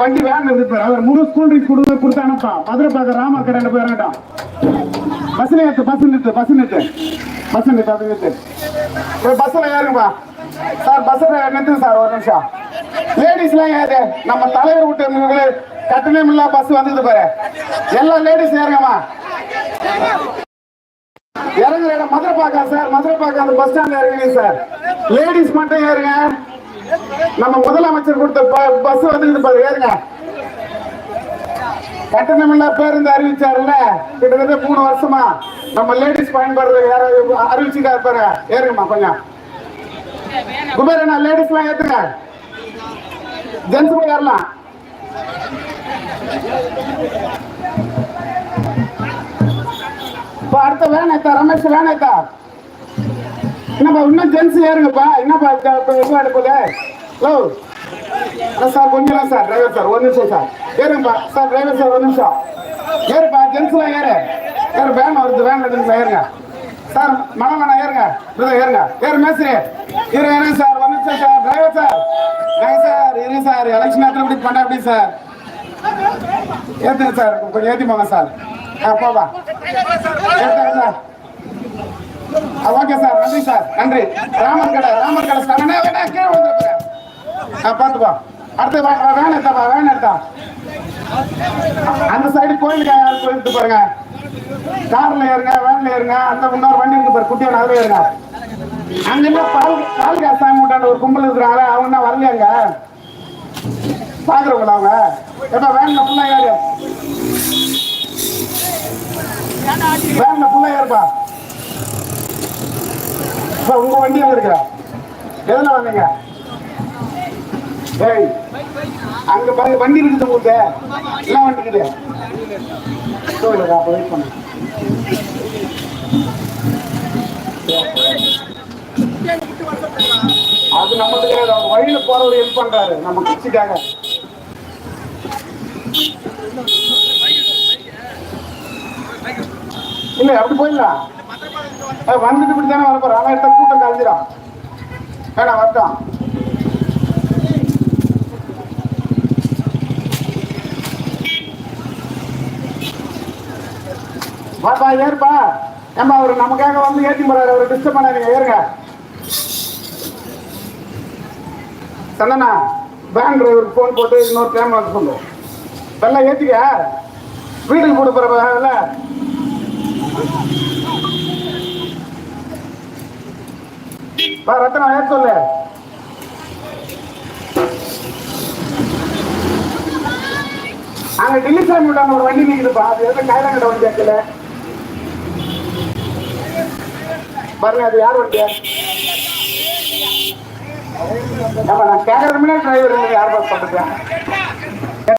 வண்டி வேன் இருந்துப்பாரு அவர் மூணு school drinks கொடுத்து கொடுத்து அனுப்பான் மதுரை பார்க்க ராமர் கடையில் போய் இறங்கட்டான் பஸ்ல ஏத்து பஸ் நிறுத்து பஸ் பஸ் அது நிறுத்து பஸ்ல ஏறுங்கப்பா. சார் பஸ்ல நிறுத்து சார் ஒரு நிமிஷம். லேடிஸ்லாம் ஏறு. நம்ம தலைவர் விட்டு கட்டணம் இல்லா பஸ் பாரு எல்லா லேடிஸ் ஏறுங்கம்மா. இறங்குற இடம் மதுரை பார்க்க சார். மதுரை பார்க்க அந்த பஸ் ஸ்டாண்ட் இறங்குங்க சார். லேடிஸ் மட்டும் ஏறுங்க. நம்ம முதலமைச்சர் கொடுத்த பஸ் வந்துருக்குது பாரு ஏறுங்க. கட்டணமில்லா பேருந்து அறிவிச்சாருல்ல? கிட்டத்தட்ட மூணு வருஷமா. நம்ம லேடிஸ் பயன்படுறது யாராவது அறிவிச்சுக்காரு இருப்பாரு ஏறுங்கம்மா கொஞ்சம். குபேரண்ணா லேடிஸ் எல்லாம் ஏத்துங்க. ஜென்ஸ் கூட ஏறலாம். இப்ப அடுத்த வேணாத்தா ரமேஷ் வேணாத்தா என்னப்பா இன்னும் ஜென்ஸ் ஏறுங்கப்பா. என்னப்பா இது எடுப்பது ஹலோ. சார் கொஞ்சம் சார் டிரைவர் சார் ஒரு நிமிஷம் சார். ஏறுங்கப்பா. சார் டிரைவர் சார் ஒரு நிமிஷம். ஏறுப்பா ஜென்ஸ்லாம் ஏறு. ஏறு வேன் வருது வேன் நிமிஷம் ஏறுங்க. சார் மனம் வேணா ஏறுங்க. இதோ ஏறுங்க. ஏறு மேஸ்திரி. இரு ஏறுங்க சார் ஒரு நிமிஷம் சார் டிரைவர் சார். நாங்க சார் இருங்க சார் எலெக்ஷன் நேரத்தில் இப்படி பண்ண அப்படி சார்? ஏற்றுங்க சார் கொஞ்சம் ஏற்றி போங்க சார். ஆ போவா ஏற்றுங்க சார். ஓகே சார் நன்றி சார் நன்றி. ராமர் கடை ராமர் கடை சார். வேணா வேணா கீழே வந்துருப்பேன் ஆ பார்த்துப்பா அடுத்து வா வேன் எடுத்தாப்பா வேன் எடுத்தா. அந்த சைடு கோயிலுக்கு யாரும் கோயிலுக்கு பாருங்க கார்ல ஏறுங்க வேன்ல ஏறுங்க அந்த இன்னொரு வண்டி இருக்கு பாரு குட்டியான அதுல ஏறுங்க. அங்க என்ன பால் பால் காசு சாமி விட்டாண்ட ஒரு கும்பல் இருக்கிறாங்க அவங்க என்ன வரலையாங்க பாக்குறவங்களா அவங்க? எப்ப வேன்ல ஃபுல்லா ஏறு. வேன்ல ஃபுல்லா ஏறுப்பா. சார் உங்க வண்டி எங்க எதுல வந்தீங்க? ஏய் அங்க பாருங்க வண்டி இருக்குது உங்களுக்கு. என்ன வண்டி இருக்குது அப்ப வெயிட் பண்ணு அது நம்மளுக்கு கிடையாது வழியில போறவர் ஹெல்ப் பண்றாரு. நம்ம கட்சிக்காக. இல்ல அப்படி போயிடலாம். வந்துட்டு இப்படி தானே வரப்போற ஆனா எடுத்த கூட்டம் கலைஞ்சிடும் வேணாம் வரட்டும். வாப்பா ஏற்பா ஏம்பா அவர் நமக்காக வந்து ஏற்றி போறாரு. அவரை டிஸ்டர்ப் பண்ணாதீங்க. ஏறுங்க. சந்தனா வேன் டிரைவருக்கு ஃபோன் போட்டு இன்னொரு டைம் வந்து சொல்லு வெள்ளம் ஏற்றிக்க வீட்டுக்கு போட்டு போகிற வா ரத்னா ஏன் சொல்லு? அங்க டெல்லி சாமி விட்டாங்க ஒரு வண்டி நிக்குதுப்பா. அது எதுவும் கைலாங்கட வண்டி ஆக்கல பாருங்க அது யார் வண்டி? ஆமா நான் கேட்கறதுமே டிரைவர் யார் பாஸ் பண்ணுறேன்